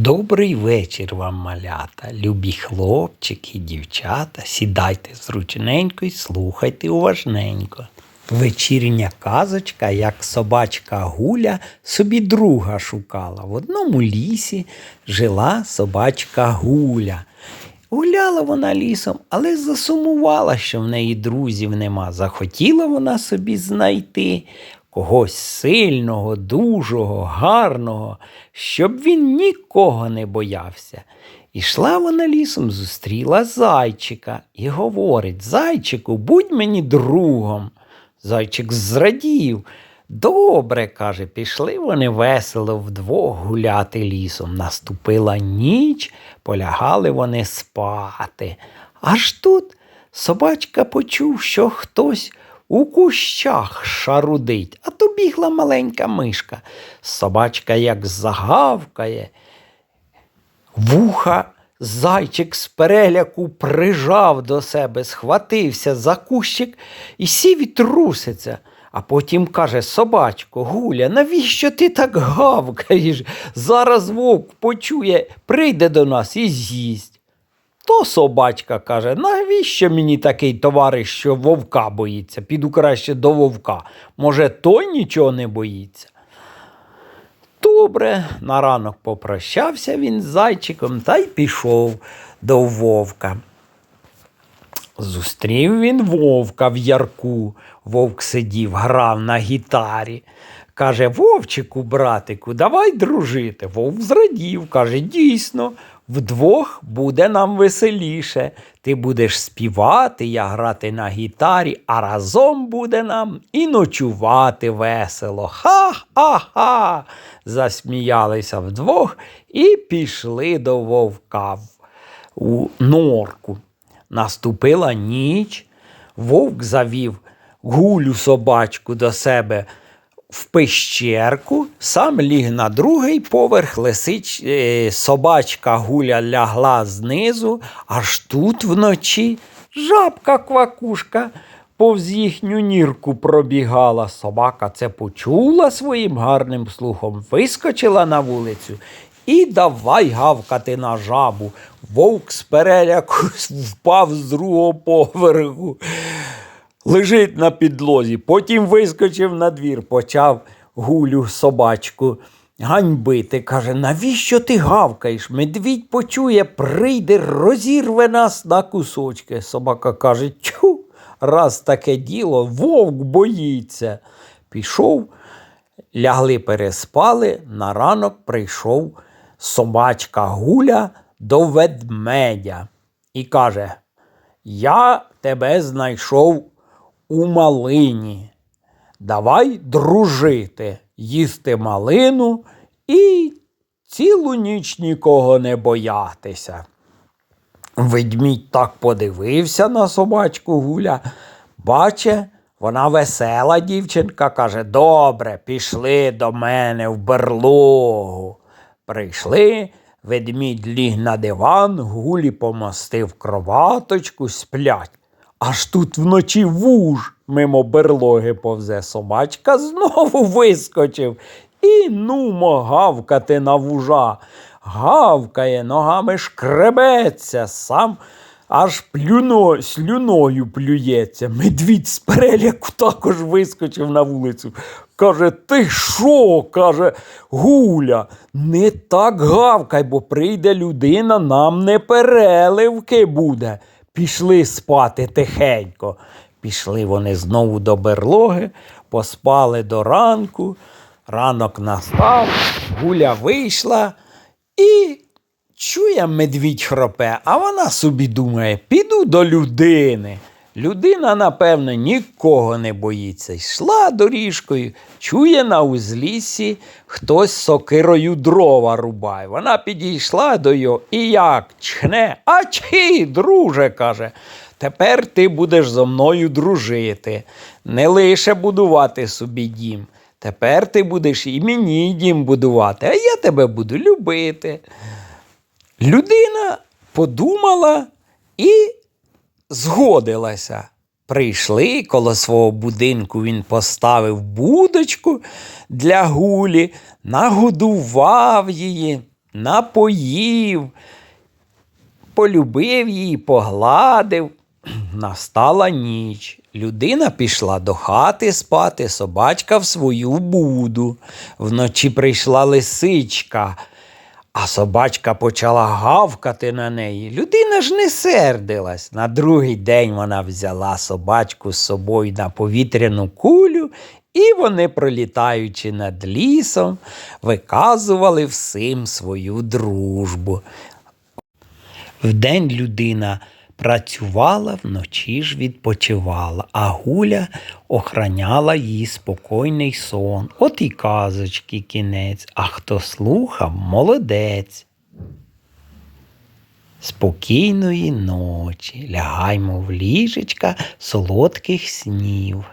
Добрий вечір вам, малята, любі хлопчики, дівчата. Сідайте зручненько і слухайте уважненько. Вечірня казочка, як собачка Гуля собі друга шукала. В одному лісі жила собачка Гуля. Гуляла вона лісом, але засумувала, що в неї друзів нема. Захотіла вона собі знайти когось сильного, дужого, гарного, щоб він нікого не боявся. Ішла вона лісом, зустріла зайчика і говорить: Зайчику, будь мені другом. Зайчик зрадів. Добре, каже, пішли вони весело вдвох гуляти лісом. Наступила ніч, полягали вони спати. Аж тут собачка почув, що хтось у кущах шарудить, а маленька мишка. Собачка як загавкає, Вуха зайчик з переляку прижав до себе, схватився за кущик і сів і труситься. А потім каже собачко, Гуля, навіщо ти так гавкаєш? Зараз вовк почує, прийде до нас і з'їсть. То собачка каже, навіщо мені такий товариш, що вовка боїться? Піду краще до вовка. Може, той нічого не боїться. Добре, на ранок попрощався він з зайчиком та й пішов до вовка. Зустрів він вовка в ярку. Вовк сидів, грав на гітарі. Каже, Вовчику, братику, давай дружити. Вовк зрадів, каже, дійсно, вдвох буде нам веселіше. Ти будеш співати, я грати на гітарі, а разом буде нам і ночувати весело. Ха-ха-ха. Засміялися вдвох і пішли до вовка у норку. Наступила ніч, вовк завів гулю собачку до себе в пещерку, сам ліг на другий поверх, лисич, е, собачка гуля лягла знизу, аж тут вночі жабка квакушка повз їхню нірку пробігала. Собака це почула своїм гарним слухом, вискочила на вулицю і давай гавкати на жабу. Вовк з переляку впав з другого поверху. Лежить на підлозі, потім вискочив на двір, почав гулю собачку ганьбити. Каже, навіщо ти гавкаєш? Медвідь почує, прийде, розірве нас на кусочки. Собака каже, тю, раз таке діло, вовк боїться. Пішов, лягли, переспали, на ранок прийшов собачка Гуля до ведмедя і каже: Я тебе знайшов у малині. Давай дружити, їсти малину і цілу ніч нікого не боятися. Ведмідь так подивився на собачку Гуля. Баче, вона весела дівчинка, каже, добре, пішли до мене в берлогу. Прийшли, ведмідь ліг на диван, гулі помостив кроваточку, сплять. Аж тут вночі вуж мимо берлоги повзе собачка, знову вискочив і нумо гавкати на вужа. Гавкає, ногами шкребеться, сам аж плюно, слюною плюється. Медвідь з переляку також вискочив на вулицю. Каже, ти що? каже Гуля, не так гавкай, бо прийде людина, нам не переливки буде. Пішли спати тихенько. Пішли вони знову до берлоги, поспали до ранку. Ранок настав, гуля вийшла і чує медвідь хропе, а вона собі думає, піду до людини. Людина, напевно, нікого не боїться. Йшла доріжкою, чує на узліссі хтось сокирою дрова рубає. Вона підійшла до його і як чхне. А чи, друже, каже, тепер ти будеш зо мною дружити, не лише будувати собі дім. Тепер ти будеш і мені дім будувати, а я тебе буду любити. Людина подумала і згодилася. Прийшли коло свого будинку, він поставив будочку для гулі, нагодував її. напоїв, полюбив її, погладив. Настала ніч. Людина пішла до хати спати, собачка в свою буду. Вночі прийшла лисичка, а собачка почала гавкати на неї. Людина ж не сердилась. На другий день вона взяла собачку з собою на повітряну кулю, і вони, пролітаючи над лісом, виказували всім свою дружбу. Вдень людина працювала, вночі ж відпочивала, а гуля охраняла їй спокійний сон. От і казочки кінець, а хто слухав, молодець. Спокійної ночі, лягаймо в ліжечка солодких снів.